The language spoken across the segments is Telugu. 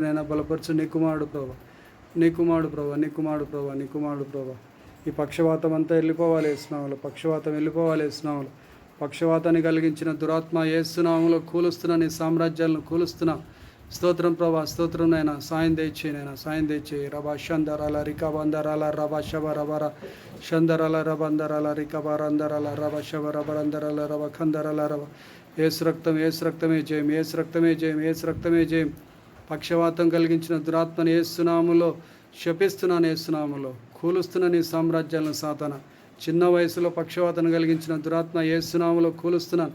నైనా బలపరచు నీ కుమారుడు ప్రభా. నీ కుమారుడు ప్రభా నీ కుమారుడు ప్రభా నీ కుమారుడు ప్రభా. ఈ పక్షవాతం అంతా వెళ్ళిపోవాలి వేస్తున్నాములు పక్షవాతం వెళ్ళిపోవాలి వేస్తున్నాములు పక్షవాతాన్ని కలిగించిన దురాత్మ ఏసునాములో కూలుస్తున్న నీ సామ్రాజ్యాలను కూలుస్తున్నా. స్తోత్రం ప్రభా స్తోత్రం నైనా సాయం తెచ్చి నైనా సాయం తెచ్చి రబా షందరాల రికాబందరాల రబా శబ రబర షందరాల రబందరాల రికబారందరాల రబ శబ రబరందరాల రబ ఖందరాల రబ. ఏసు రక్తం ఏసు రక్తమే జయం ఏసు రక్తమే జయం ఏసు రక్తమే జయం. పక్షవాతం కలిగించిన దురాత్మని ఏసునాములో శపిస్తున్నాను ఏసునాములో కూలుస్తున్న నీ సామ్రాజ్యాలను సాతన. చిన్న వయసులో పక్షవాతం కలిగించిన దురాత్మ ఏసునాములో కూలుస్తున్నాను.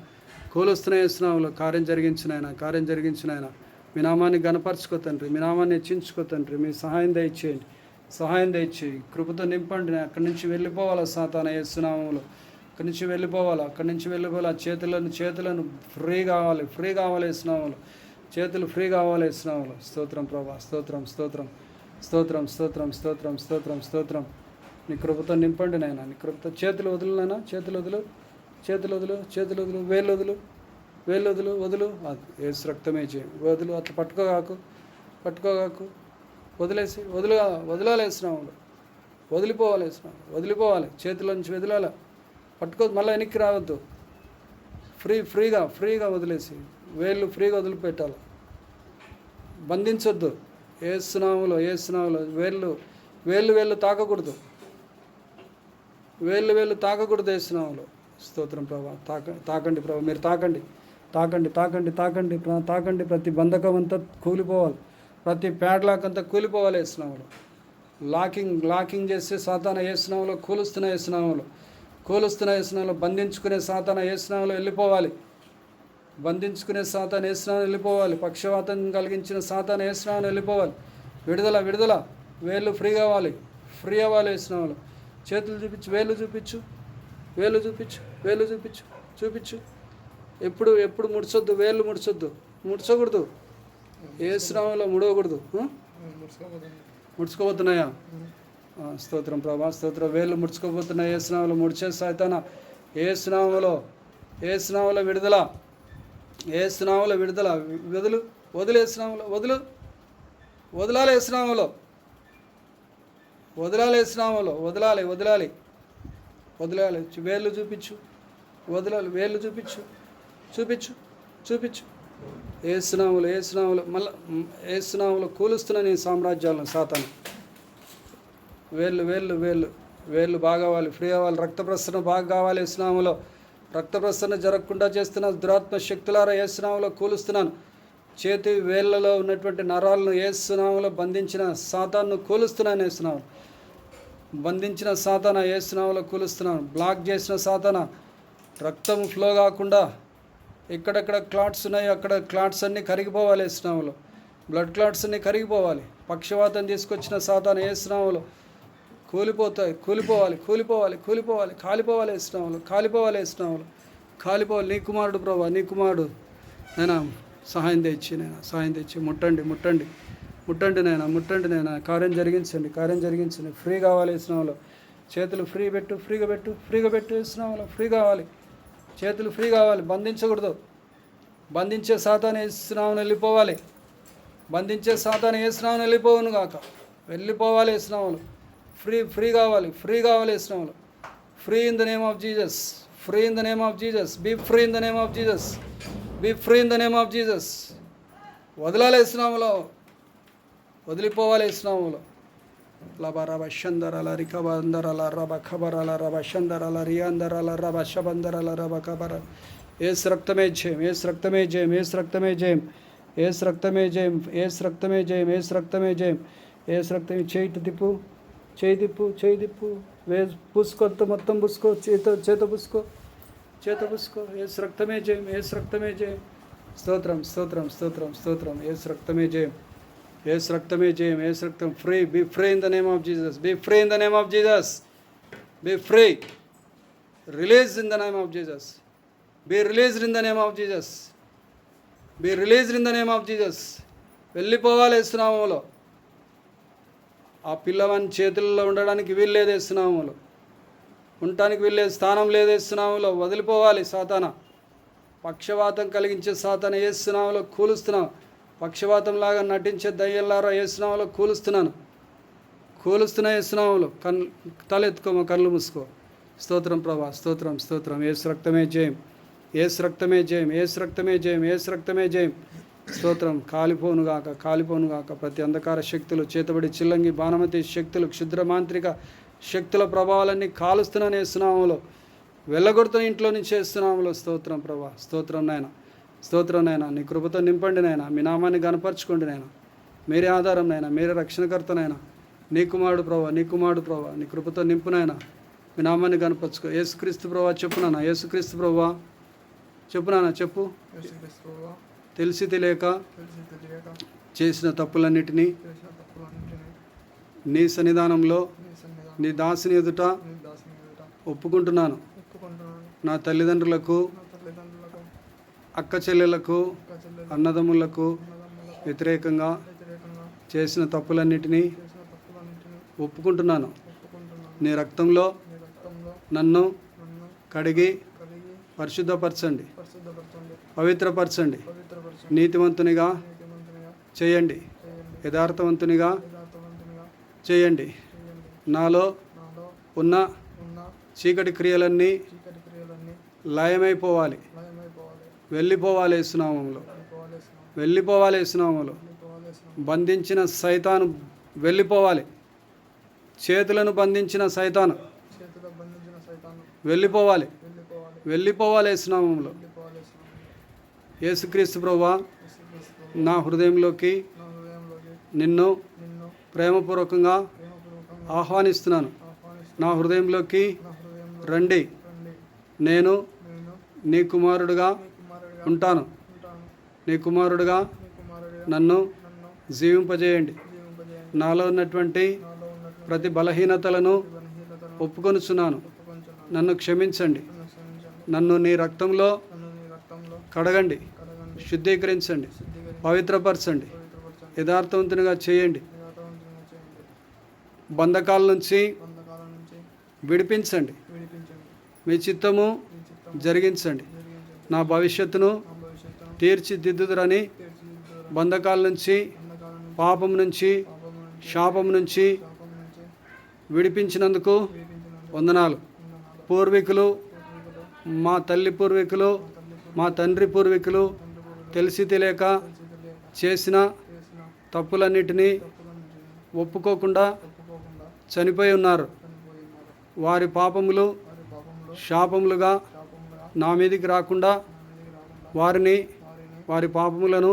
కూలుస్తున్న ఏసునాములో కార్యం జరిగించిన ఆయన కార్యం జరిగించిన ఆయన. మీ నామాన్ని గనపరచుకో తండ్రి మీ నామాన్ని హెచ్చించుకో తండ్రి మీ సహాయం దయచేయండి. సహాయం దయచేయి. కృపతో నింపండి అక్కడి నుంచి వెళ్ళిపోవాలా సాతాన ఏసునామంలో? అక్కడి నుంచి వెళ్ళిపోవాలా? అక్కడి నుంచి వెళ్ళిపోవాలా? చేతులను చేతులను ఫ్రీ కావాలి ఫ్రీ కావాలి వేసినాములు చేతులు ఫ్రీగా కావాలి వేసినాములు స్తోత్రం ప్రభా స్తోత్రం స్తోత్రం స్తోత్రం స్తోత్రం స్తోత్రం స్తోత్రం స్తోత్రం. నీ కృపతో నింపండి నాయన నీ కృపతో చేతులు వదులు నాయన చేతులు వదులు చేతులు వదులు చేతులు వదులు వేలు వదులు వేలు వదులు వదులు. ఏసు రక్తమే చేయి. వదులు అట్లా పట్టుకోగాకు పట్టుకోగాకు. వదిలేసి వదులుగా వదిలాలి వేసినాములు వదిలిపోవాలి వేసినాము వదిలిపోవాలి. చేతుల నుంచి వదిలాల. పట్టుకో మళ్ళీ వెనక్కి రావద్దు. ఫ్రీ ఫ్రీగా ఫ్రీగా వదిలేసి వేళ్ళు ఫ్రీగా వదిలిపెట్టాలి. బంధించొద్దు. ఏ స్నాములు ఏ స్నాములో వేళ్ళు వేళ్ళు వేళ్ళు తాకకూడదు. వేళ్ళు వేళ్ళు తాకకూడదు ఏ స్నాములో స్తోత్రం ప్రభా. తాక తాకండి ప్రభా. మీరు తాకండి. తాకండి తాకండి తాకండి. తాకండి. ప్రతి బంధకం అంతా కూలిపోవాలి. ప్రతి ప్యాడ్లాక్ అంతా కూలిపోవాలి ఏ స్నాములో లాకింగ్ లాకింగ్ చేస్తే సాతాన ఏ స్నామంలో కూలుస్తున్న వేసినాములు స్నామంలో కూలుస్తున్న వేసినాములు బంధించుకునే సాతాన ఏ వెళ్ళిపోవాలి. బంధించుకునే సాతాను ఏసునాన్ని వెళ్ళిపోవాలి. పక్షవాతం కలిగించిన సాతాను ఏసునాన్ని వెళ్ళిపోవాలి. విడుదల విడుదల. వేళ్ళు ఫ్రీ కావాలి. ఫ్రీ అవ్వాలి వేసిన వాళ్ళు చేతులు చూపించు వేలు చూపించు. వేలు చూపించు వేలు చూపించు చూపించు. ఎప్పుడు ఎప్పుడు ముడిచొద్దు వేళ్ళు ముడిచొద్దు. ముడిచకూడదు. ఏ స్నామంలో ముడవకూడదు ముడుచుకోబోతున్నాయా? స్తోత్రం ప్రభా స్తోత్రం. వేళ్ళు ముడుచుకోబోతున్నాయి. ఏ స్నామంలో ముడిచే సైతాన. ఏ స్నామంలో ఏ స్నామంలో విడుదల. ఏ విడుదల? వదులు వదిలేసినాములో వదులు? వదలాలి ఏ వదలాలి వదలాలి వదలాలి. వదలాలి. వేళ్ళు చూపించు. వదలాలి వేళ్ళు చూపించు. చూపించు చూపించు. ఏ స్నాములు మళ్ళా స్నాములు మళ్ళీ కూలుస్తున్న నీ సామ్రాజ్యాలను సాతాను. వేళ్ళు వేళ్ళు వేళ్ళు వేళ్ళు బాగా అవ్వాలి ఫ్రీ అవ్వాలి రక్త ప్రసరణ బాగా కావాలి ఏ రక్త ప్రసరణ జరగకుండా చేస్తున్న దురాత్మ శక్తులారా ఏ కూలుస్తున్నాను. చేతి వేళ్ళలో ఉన్నటువంటి నరాలను ఏ బంధించిన సాతాన్ని కూలుస్తున్నాను ఏ స్నామం బంధించిన సాతాన ఏ కూలుస్తున్నాను. బ్లాక్ చేసిన సాతాన రక్తం ఫ్లో కాకుండా ఎక్కడెక్కడ క్లాట్స్ ఉన్నాయో అక్కడ క్లాట్స్ అన్నీ కరిగిపోవాలి ఏ బ్లడ్ క్లాట్స్ అన్నీ కరిగిపోవాలి. పక్షవాతం తీసుకొచ్చిన సాతాన ఏ కూలిపోతాయి కూలిపోవాలి కూలిపోవాలి కూలిపోవాలి కాలిపోవాలి వేసినాములు కాలిపోవాలి వేసినాములు కాలిపోవాలి నీ కుమారుడు ప్రభా నీ కుమారుడు. నేను సహాయం తెచ్చి నేను సహాయం తెచ్చి ముట్టండి ముట్టండి. ముట్టండి నేను ముట్టండి నేను కార్యం జరిగించండి కార్యం జరిగించండి. ఫ్రీ కావాలి వేసినాములు చేతులు ఫ్రీ పెట్టు ఫ్రీగా పెట్టు ఫ్రీగా పెట్టు వేసినాములు ఫ్రీ కావాలి. చేతులు ఫ్రీ కావాలి బంధించకూడదు. బంధించే సాతాన్ని వేసినామని వెళ్ళిపోవాలి. బంధించే సాతాన్ని వేసినామని వెళ్ళిపోవును కాక వెళ్ళిపోవాలి వేసినాములు ఫ్రీ ఫ్రీ కావాలి ఫ్రీ కావాలి వేసినాములు free in the name of Jesus free in the name of Jesus be free in the name of Jesus be free in the name of Jesus వదలాలి వేసినాములో వదిలిపోవాలి వేసినాములో లబ రబ షందరల రికబందరల రబ ఖబరల రబ షందరల రియాందరల రబ శబందరల రబ ఖబర. ఏస్ రక్తమే జయం ఏస్ రక్తమే జయం ఏస్ రక్తమే జయం ఏస్ రక్తమే జయం ఏస్ రక్తమే జయం ఏస్ రక్తమే జయం. ఏస్ రక్తమే చేయి తిప్పు. చేయి తిప్పు చేయి తిప్పు వే పూసుకో మొత్తం పూసుకో చేత చేత పూసుకో చేత పూసుకో ఏస్ రక్తమే జయం ఏస్ రక్తమే జయం. స్తోత్రం స్తోత్రం స్తోత్రం స్తోత్రం ఏస్ రక్తమే జయం ఏసు రక్తమే జయం ఏసు రక్తం free be free in the name of Jesus be free in the name of Jesus be free release in the name of Jesus be released in the name of Jesus be released in the name of Jesus. వెళ్ళిపోవాలి వేస్తున్నాములో ఆ పిల్లవాని చేతుల్లో ఉండడానికి వీల్లేదు లేదు ఉండటానికి వీల్లేదు స్థానం లేదు వేస్తున్నాములో వదిలిపోవాలి సాతాన. పక్షవాతం కలిగించే సాతాన వేస్తున్నాములో కూలుస్తున్నాం పక్షవాతంలాగా నటించే దయ్యల్లారా ఏసునామలో కూలుస్తున్నాను? కూలుస్తున్న ఏసునామలో కన్ తలెత్తుకోమో కళ్ళు మూసుకో. స్తోత్రం ప్రభా స్తోత్రం స్తోత్రం. ఏసు రక్తమే జయం. ఏసు రక్తమే జయం ఏసు రక్తమే జయం ఏసు రక్తమే జయం. స్తోత్రం. కాలిపోను గాక కాలిపోను గాక. ప్రతి అంధకార శక్తులు చేతబడి చిల్లంగి బాణమతి శక్తులు క్షుద్ర మాంత్రిక శక్తుల ప్రభావాలన్నీ కాలుస్తున్నాను వేస్తున్నాములో వెళ్ళగొడుతున్న ఇంట్లో నుంచి వేస్తున్నాములో స్తోత్రం ప్రభా. స్తోత్రం నాయన. స్తోత్రం నాయన. నీ కృపతో నింపండి నాయన. మీ నామాన్ని గనపరచుకోండి నాయన. మీరే ఆధారం నాయన. మీరే రక్షణకర్త నీ కుమారుడు ప్రభా నీ కుమారుడు ప్రభా. నీ కృపతో నింపునైనా మీ నామాన్ని కనపరచుకో యేసుక్రీస్తు ప్రభా చెప్పు నాన్న యేసుక్రీస్తు ప్రభా చెప్పు నాన్న చెప్పు. తెలిసి తెలియక చేసిన తప్పులన్నిటినీ నీ సన్నిధానంలో నీ దాసుని ఎదుట ఒప్పుకుంటున్నాను. నా తల్లిదండ్రులకు అక్క చెల్లెలకు అన్నదమ్ములకు వ్యతిరేకంగా చేసిన తప్పులన్నిటినీ ఒప్పుకుంటున్నాను. నీ రక్తంలో నన్ను కడిగి పరిశుద్ధపరచండి. పవిత్రపరచండి. నీతివంతునిగా చేయండి. యథార్థవంతునిగా చేయండి. నాలో ఉన్న చీకటి క్రియలన్నీ లయమైపోవాలి. వెళ్ళిపోవాలి సునామంలో వెళ్ళిపోవాలేసినాం వెళ్ళిపోవాలి సునామంలో వెళ్ళిపోవాలేసినాం బంధించిన సైతాను వెళ్ళిపోవాలి. చేతులను బంధించిన సైతాను వెళ్ళిపోవాలి. వెళ్ళిపోవాలి. వెళ్ళిపోవాలి సునామంలో వెళ్ళిపోవాలేసినాం యేసుక్రీస్తు ప్రభా నా హృదయంలోకి నిన్ను ప్రేమపూర్వకంగా ఆహ్వానిస్తున్నాను. నా హృదయంలోకి రండి. నేను నీ కుమారుడుగా ఉంటాను. నీ కుమారుడుగా నన్ను జీవింపజేయండి. నాలో ఉన్నటువంటి ప్రతి బలహీనతలను ఒప్పుకొనుచున్నాను. నన్ను క్షమించండి. నన్ను నీ రక్తంలో కడగండి. శుద్ధీకరించండి పవిత్రపరచండి యథార్థవంతునిగా చేయండి. బంధకాల నుంచి విడిపించండి. మీ చిత్తము జరిగించండి. నా భవిష్యత్తును తీర్చిదిద్దుదురని బంధకాల నుంచి పాపం నుంచి శాపం నుంచి విడిపించినందుకు వందనాలు. పూర్వీకులు మా తల్లి పూర్వీకులు మా తండ్రి పూర్వీకులు తెలిసి తెలియక చేసిన తప్పులన్నిటినీ ఒప్పుకోకుండా చనిపోయి ఉన్నారు. వారి పాపములు శాపములుగా నా మీదికి రాకుండా వారిని వారి పాపములను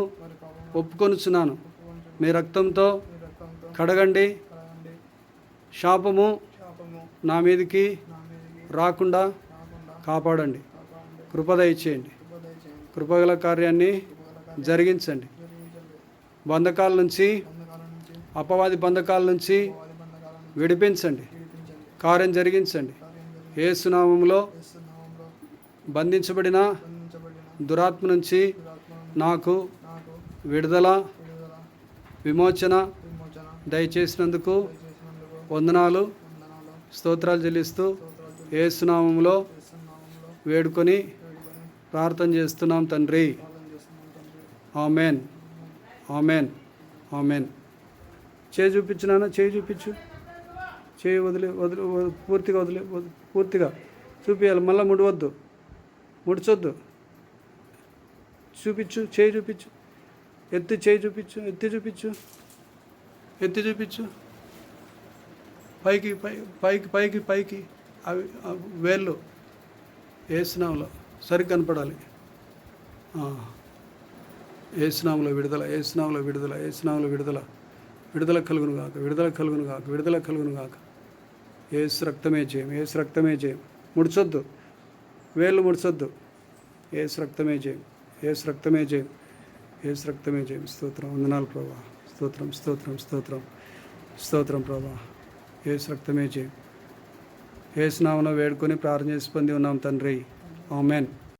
ఒప్పుకొనుచున్నాను. మీ రక్తంతో కడగండి. శాపము నా మీదికి రాకుండా కాపాడండి. కృపద ఇచ్చేయండి కృపగల కార్యాన్ని జరిగించండి. బంధకాల నుంచి అపవాది బంధకాల నుంచి విడిపించండి. కార్యం జరిగించండి. ఏ సునామంలో ఏసునామంలో బంధించబడిన దురాత్మ నుంచి నాకు విడుదల విమోచన దయచేసినందుకు వందనాలు. స్తోత్రాలు చెల్లిస్తూ ఏ సునామంలో వేడుకొని ప్రార్థన చేస్తున్నాం తండ్రి. ఆమెన్. ఆమెన్. ఆమెన్. చేయి చూపించు నాన్న చేయి చూపించు. చేయి వదిలే వదిలే పూర్తిగా వదిలే పూర్తిగా చూపించాలి మళ్ళీ ముడవద్దు. ముడిచొద్దు. చూపించు చేయి చూపించు. ఎత్తి చేయి చూపించు ఎత్తి చూపించు. ఎత్తి చూపించు. పైకి పై పైకి పైకి పైకి. అవి ఆ వేళ్ళు. వేసినాంలో సరి కనపడాలి ఏసునాములో విడుదల ఏసునాములో విడుదల ఏసునాములో విడుదల. విడుదల కలుగును గాక విడుదల కలుగును గాక విడుదల కలుగును గాక. ఏసు రక్తమే చేయం ఏసు రక్తమే చేయం ముడిచొద్దు. వేళ్ళు ముడిచొద్దు. ఏసు రక్తమే చేయం ఏసు రక్తమే చేయం ఏసు రక్తమే చేయం స్తోత్రం వందనాలు ప్రభా. స్తోత్రం స్తోత్రం స్తోత్రం. స్తోత్రం ప్రభా. ఏసు రక్తమే చేయం ఏసునామలో వేడుకొని ప్రార్థన చేసి పొంది ఉన్నాం తండ్రి. ఆమెన్